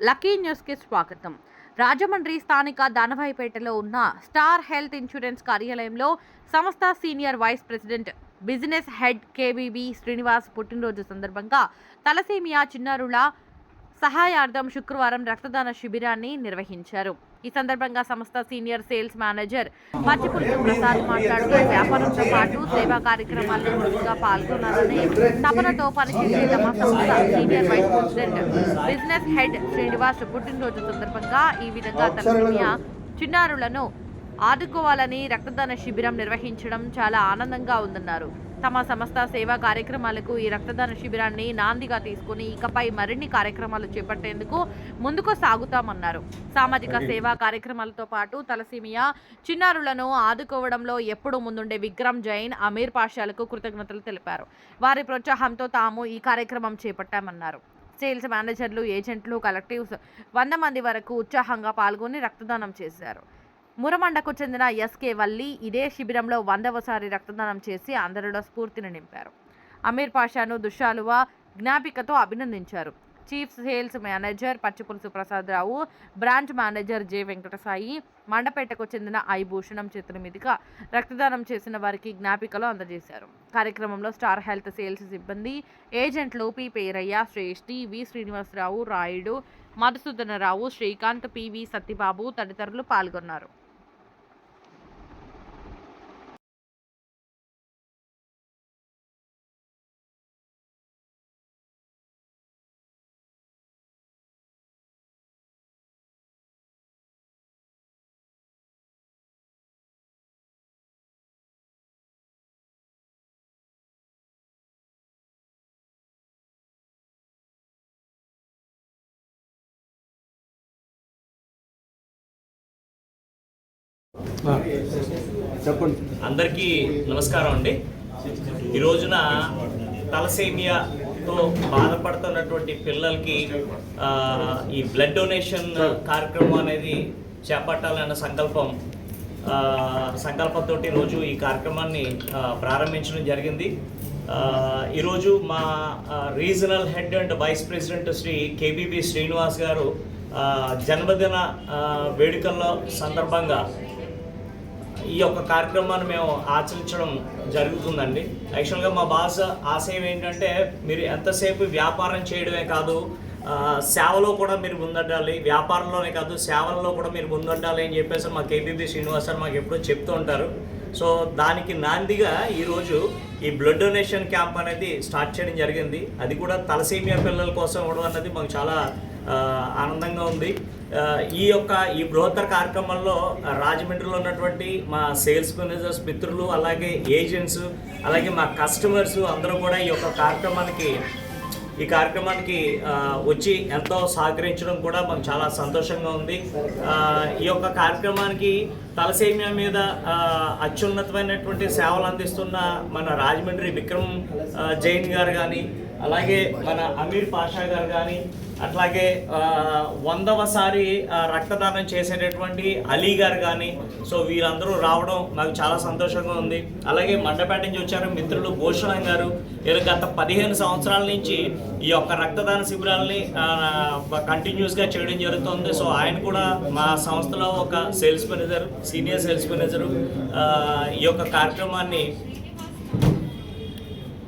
Lucky న్యూస్కి స్వాగతం. రాజమండ్రి స్థానిక దానవాయిపేటలో ఉన్న స్టార్ హెల్త్ ఇన్సూరెన్స్ కార్యాలయంలో సంస్థ senior vice president business head KVB Srinivas పుట్టినరోజు సందర్భంగా తలసేమియా చిన్నారుల సహాయార్థం శుక్రవారం రక్తదాన శిబిరాన్ని నిర్వహించారు. ఈ సందర్భంగా సంస్థ senior sales manager Pachipulli Prasad మాట్లాడుతూ వ్యాపారంతో పాటు సేవా కార్యక్రమాల్లో ముందుగా పాల్గొనాలని తపనతో పనిచేసే తమ సంస్థ senior vice president business head Srinivas పుట్టినరోజు సందర్భంగా ఈ విధంగా తన చిన్నారులను ఆదుకోవాలని రక్తదాన శిబిరం నిర్వహించడం చాలా ఆనందంగా ఉందన్నారు. తమ సంస్థ సేవా కార్యక్రమాలకు ఈ రక్తదాన శిబిరాన్ని నాందిగా తీసుకుని ఇకపై మరిన్ని కార్యక్రమాలు చేపట్టేందుకు ముందుకు సాగుతామన్నారు. సామాజిక సేవా కార్యక్రమాలతో పాటు తలసీమియా చిన్నారులను ఆదుకోవడంలో ఎప్పుడూ ముందుండే విక్రమ్ జైన్ అమీర్ పాషాలకు కృతజ్ఞతలు తెలిపారు. వారి ప్రోత్సాహంతో తాము ఈ కార్యక్రమం చేపట్టామన్నారు. సేల్స్ మేనేజర్లు ఏజెంట్లు కలెక్టివ్స్ వంద మంది వరకు ఉత్సాహంగా పాల్గొని రక్తదానం చేశారు. మురమండకు చెందిన ఎస్కే వల్లి ఇదే శిబిరంలో వందవసారి రక్తదానం చేసి అందరిలో స్ఫూర్తిని నింపారు. అమీర్ పాషాను దుషాలువా జ్ఞాపికతో అభినందించారు. Chief sales manager Pachipulusu Prasadarao branch manager J Venkatasai మండపేటకు చెందిన ఐ భూషణం చేతుల మీదుగా రక్తదానం చేసిన వారికి జ్ఞాపికలు అందజేశారు. కార్యక్రమంలో స్టార్ హెల్త్ సేల్స్ సిబ్బంది ఏజెంట్లు P Perayya Shreshti V Srinivasarao Rayudu Madhusudanarao Srikanth PV Satyababu తదితరులు పాల్గొన్నారు. చెప్పండి. అందరికీ నమస్కారం అండి. ఈ రోజున తలసేమియాతో బాధపడుతున్నటువంటి పిల్లలకి ఆ, ఈ బ్లడ్ డొనేషన్ కార్యక్రమం అనేది చేపట్టాలన్న సంకల్పం ఆ, సంకల్పంతో రోజు ఈ కార్యక్రమాన్ని ప్రారంభించడం జరిగింది. ఆ, ఈరోజు మా regional head and vice president Shri KBB Srinivas గారు ఆ, జన్మదిన వేడుకల్లో సందర్భంగా ఈ యొక్క కార్యక్రమాన్ని మేము ఆచరించడం జరుగుతుందండి. యాక్చువల్గా మా బాస్ ఆశయం ఏంటంటే మీరు ఎంతసేపు వ్యాపారం చేయడమే కాదు సేవలో కూడా మీరు ముందడ్డాలి వ్యాపారంలోనే కాదు సేవల్లో కూడా మీరు ముందడ్డాలి అని చెప్పేసి మా కేబీబీ శ్రీనివాస్ సార్ మాకు ఎప్పుడూ చెప్తూ ఉంటారు. సో దానికి నాందిగా ఈరోజు ఈ బ్లడ్ డొనేషన్ క్యాంప్ అనేది స్టార్ట్ చేయడం జరిగింది. అది కూడా తలసీమియా పిల్లల కోసం ఇవ్వడం అన్నది మాకు చాలా ఆనందంగా ఉంది. ఈ యొక్క ఈ బృహత్తర కార్యక్రమంలో రాజమండ్రిలో ఉన్నటువంటి మా సేల్స్ మేనేజర్స్ మిత్రులు అలాగే ఏజెంట్స్ అలాగే మా కస్టమర్స్ అందరూ కూడా ఈ యొక్క కార్యక్రమానికి ఈ కార్యక్రమానికి వచ్చి ఎంతో సహకరించడం కూడా మాకు చాలా సంతోషంగా ఉంది. ఈ యొక్క కార్యక్రమానికి తలసేమియా మీద అత్యున్నతమైనటువంటి సేవలు అందిస్తున్న మన రాజమండ్రి విక్రమ్ జైన్ గారు కానీ అలాగే మన అమీర్ పాషా గారు కానీ అట్లాగే వందవసారి రక్తదానం చేసేటటువంటి అలీ గారు కానీ సో వీరందరూ రావడం నాకు చాలా సంతోషంగా ఉంది. అలాగే మండపేట నుంచి వచ్చారు మిత్రులు భూషణం గారు. వీరు గత పదిహేను సంవత్సరాల నుంచి ఈ యొక్క రక్తదాన శిబిరాలని కంటిన్యూస్గా చేయడం జరుగుతుంది. సో ఆయన కూడా మా సంస్థలో ఒక sales manager senior sales manager ఈ యొక్క కార్యక్రమాన్ని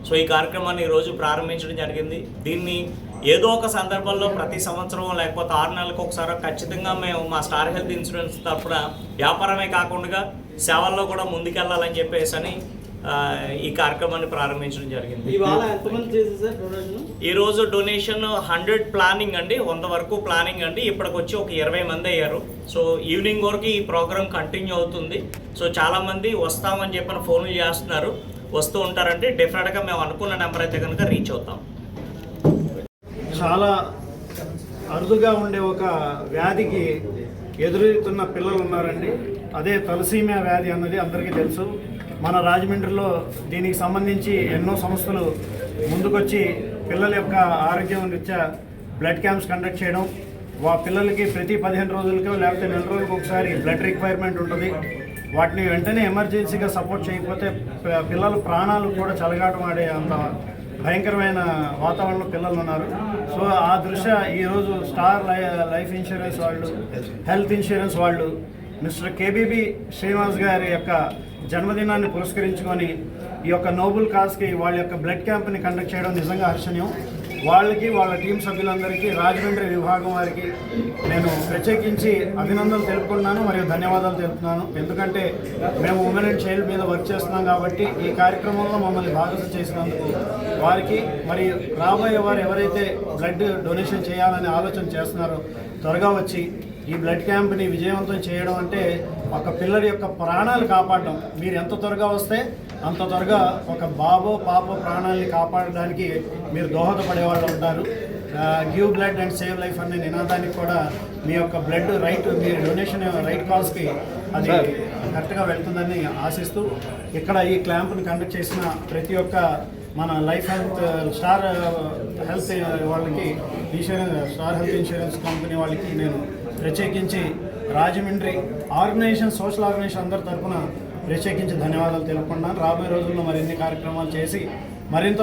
సో ఈ కార్యక్రమాన్ని ఈరోజు ప్రారంభించడం జరిగింది. దీన్ని ఏదో ఒక సందర్భంలో ప్రతి సంవత్సరం లేకపోతే ఆరు నెలలకు ఒకసారి ఖచ్చితంగా మేము మా స్టార్ హెల్త్ ఇన్సూరెన్స్ తరఫున వ్యాపారమే కాకుండా సేవల్లో కూడా ముందుకెళ్ళాలని చెప్పేసి అని ఈ కార్యక్రమాన్ని ప్రారంభించడం జరిగింది. Sir donation? ఈ రోజు డొనేషన్ హండ్రెడ్ ప్లానింగ్ అండి వంద వరకు ప్లానింగ్ అండి. ఇప్పటికి వచ్చి ఒక ఇరవై మంది అయ్యారు. సో ఈవినింగ్ వరకు ఈ ప్రోగ్రామ్ కంటిన్యూ అవుతుంది. సో చాలా మంది వస్తామని చెప్పిన ఫోన్లు చేస్తున్నారు. వస్తూ ఉంటారంటే డెఫినెట్గా మేము అనుకున్న నెంబర్ అయితే కనుక రీచ్ అవుతాం. చాలా అరుదుగా ఉండే ఒక వ్యాధికి ఎదురెత్తున్న పిల్లలు ఉన్నారండి. అదే తలసీమియా వ్యాధి అన్నది అందరికీ తెలుసు. మన రాజమండ్రిలో దీనికి సంబంధించి ఎన్నో సంస్థలు ముందుకొచ్చి పిల్లల యొక్క ఆరోగ్యం రీత్యా బ్లడ్ క్యాంప్స్ కండక్ట్ చేయడం వా పిల్లలకి ప్రతి పదిహేను రోజులకో లేకపోతే నెల రోజులకు ఒకసారి బ్లడ్ రిక్వైర్మెంట్ ఉంటుంది. వాటిని వెంటనే ఎమర్జెన్సీగా సపోర్ట్ చేయకపోతే పిల్లల ప్రాణాలు కూడా చలగాటం ఆడే అంత భయంకరమైన వాతావరణంలో పిల్లలు ఉన్నారు. సో ఆ దృష్ట్యా ఈరోజు స్టార్ లై లైఫ్ ఇన్సూరెన్స్ వాళ్ళు హెల్త్ ఇన్సూరెన్స్ వాళ్ళు మిస్టర్ కేబీబీ శ్రీనివాస్ గారి యొక్క జన్మదినాన్ని పురస్కరించుకొని ఈ యొక్క నోబుల్ కాస్కి వాళ్ళ యొక్క బ్లడ్ క్యాంప్ని కండక్ట్ చేయడం నిజంగా హర్షణీయం. వాళ్ళకి వాళ్ళ టీం సభ్యులందరికీ రాజమండ్రి విభాగం వారికి నేను ప్రత్యేకించి అభినందనలు తెలుపుకుంటున్నాను మరియు ధన్యవాదాలు తెలుపుతున్నాను. ఎందుకంటే మేము ఉమెన్ అండ్ చైల్డ్ మీద వర్క్ చేస్తున్నాం కాబట్టి ఈ కార్యక్రమంలో మమ్మల్ని భాగస్వామ్యం చేసినందుకు వారికి మరి రాబోయే వారు ఎవరైతే బ్లడ్ డొనేషన్ చేయాలని ఆలోచన చేస్తున్నారో త్వరగా వచ్చి ఈ బ్లడ్ క్యాంప్ని విజయవంతం చేయడం అంటే ఒక పిల్లడి యొక్క ప్రాణాలు కాపాడడం. మీరు ఎంత త్వరగా వస్తే అంత త్వరగా ఒక బాబో పాపో ప్రాణాలని కాపాడడానికి మీరు దోహదపడే వాళ్ళు ఉంటారు give blood and save life అనే నినాదానికి కూడా మీ యొక్క బ్లడ్ రైట్ మీరు డొనేషన్ రైట్ కాల్స్కి అది కరెక్ట్గా వెళ్తుందని ఆశిస్తూ ఇక్కడ ఈ క్లాంప్ని కండక్ట్ చేసిన ప్రతి ఒక్క మన లైఫ్ హెల్త్ స్టార్ హెల్త్ వాళ్ళకి insurance star health insurance company వాళ్ళకి నేను ప్రత్యేకించి రాజమండ్రి ఆర్గనైజేషన్ సోషల్ ఆర్గనైజేషన్ అందరి తరఫున ప్రత్యేకించి ధన్యవాదాలు తెలుపుకున్నాను రాబోయే రోజుల్లో మరిన్ని కార్యక్రమాలు చేసి మరింత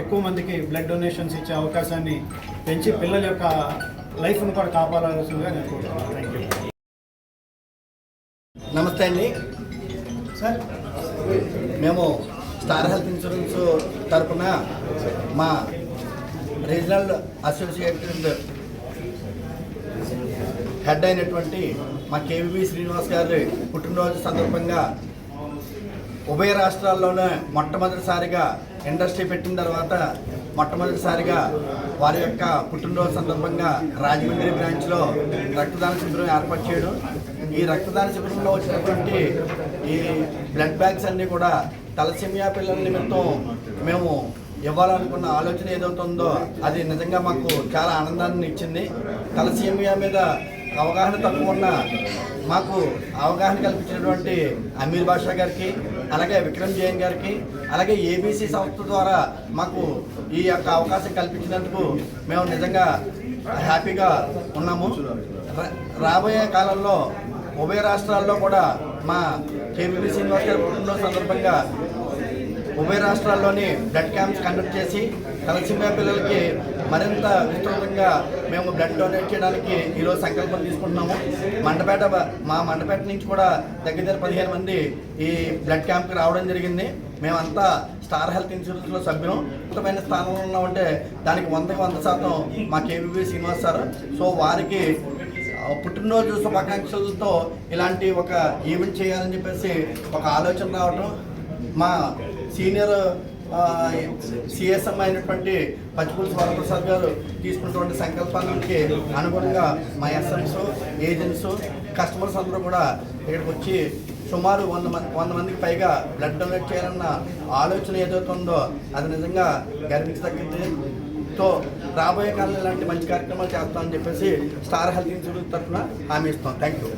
ఎక్కువ మందికి బ్లడ్ డొనేషన్స్ ఇచ్చే అవకాశాన్ని పెంచి పిల్లల యొక్క లైఫ్ను కూడా కాపాడాల్సిందిగా నేను కోరుతున్నాను థ్యాంక్ యూ నమస్తే అండి. సార్. మేము స్టార్ హెల్త్ ఇన్సూరెన్స్ తరపున మా రీజనల్ అసోసియేటెడ్ హెడ్ అయినటువంటి మా కేవీబీ శ్రీనివాస్ గారి పుట్టినరోజు సందర్భంగా ఉభయ రాష్ట్రాల్లోనే మొట్టమొదటిసారిగా ఇండస్ట్రీ పెట్టిన తర్వాత మొట్టమొదటిసారిగా వారి యొక్క పుట్టినరోజు సందర్భంగా రాజమండ్రి బ్రాంచ్లో రక్తదాన శిబిరం ఏర్పాటు చేయడం. ఈ రక్తదాన శిబిరంలో వచ్చినటువంటి ఈ బ్లడ్ బ్యాగ్స్ అన్నీ కూడా తలసిమియా పిల్లల నిమిత్తం మేము ఇవ్వాలనుకున్న ఆలోచన ఏదవుతుందో అది నిజంగా మాకు చాలా ఆనందాన్ని ఇచ్చింది. తలసీమియా మీద అవగాహన తక్కువ ఉన్న మాకు అవగాహన కల్పించినటువంటి అమీర్ బాషా గారికి అలాగే విక్రమ్ జైన్ గారికి అలాగే ఏబీసీ సంస్థ ద్వారా మాకు ఈ యొక్క అవకాశం కల్పించినందుకు మేము నిజంగా హ్యాపీగా ఉన్నాము. రాబోయే కాలంలో ఉభయ రాష్ట్రాల్లో కూడా మా కేబీబీ శ్రీనివాస్ గారి పుట్టినరోజు సందర్భంగా ఉభయ రాష్ట్రాల్లోని బ్లడ్ క్యాంప్స్ కండక్ట్ చేసి తలసిమియా పిల్లలకి మరింత విస్తృతంగా మేము బ్లడ్ డొనేట్ చేయడానికి ఈరోజు సంకల్పం తీసుకుంటున్నాము. మండపేట మా మండపేట నుంచి కూడా దగ్గర దగ్గర పదిహేను మంది ఈ బ్లడ్ క్యాంప్కి రావడం జరిగింది. మేమంతా స్టార్ హెల్త్ ఇన్సూరెన్స్లో సభ్యులం. ఉత్తమైన స్థానంలో ఉన్నామంటే దానికి వందకి వంద శాతం మా కేవీవీ శ్రీనివాస్ సార్. సో వారికి పుట్టినరోజు శుభాకాంక్షలతో ఇలాంటి ఒక ఈవెంట్ చేయాలని చెప్పేసి ఒక ఆలోచన రావటం. మా సీనియర్ సిఎస్ఎం అయినటువంటి పచ్చిపూడి వరప్రసాద్ గారు తీసుకున్నటువంటి సంకల్పానికి అనుగుణంగా మా ఎస్ఎంస్ ఏజెంట్స్ కస్టమర్స్ అందరూ కూడా ఇక్కడికి వచ్చి సుమారు వంద మంది వంద మందికి పైగా బ్లడ్ డొనేట్ చేయాలన్న ఆలోచన ఏదైతే ఉందో అది నిజంగా గర్వించదగ్గది తో రాబోయే కాలంలో ఇలాంటి మంచి కార్యక్రమాలు చేస్తామని చెప్పేసి స్టార్ హెల్త్ ఇన్స్టిట్యూట్ తరఫున హామీ ఇస్తాం. Thank you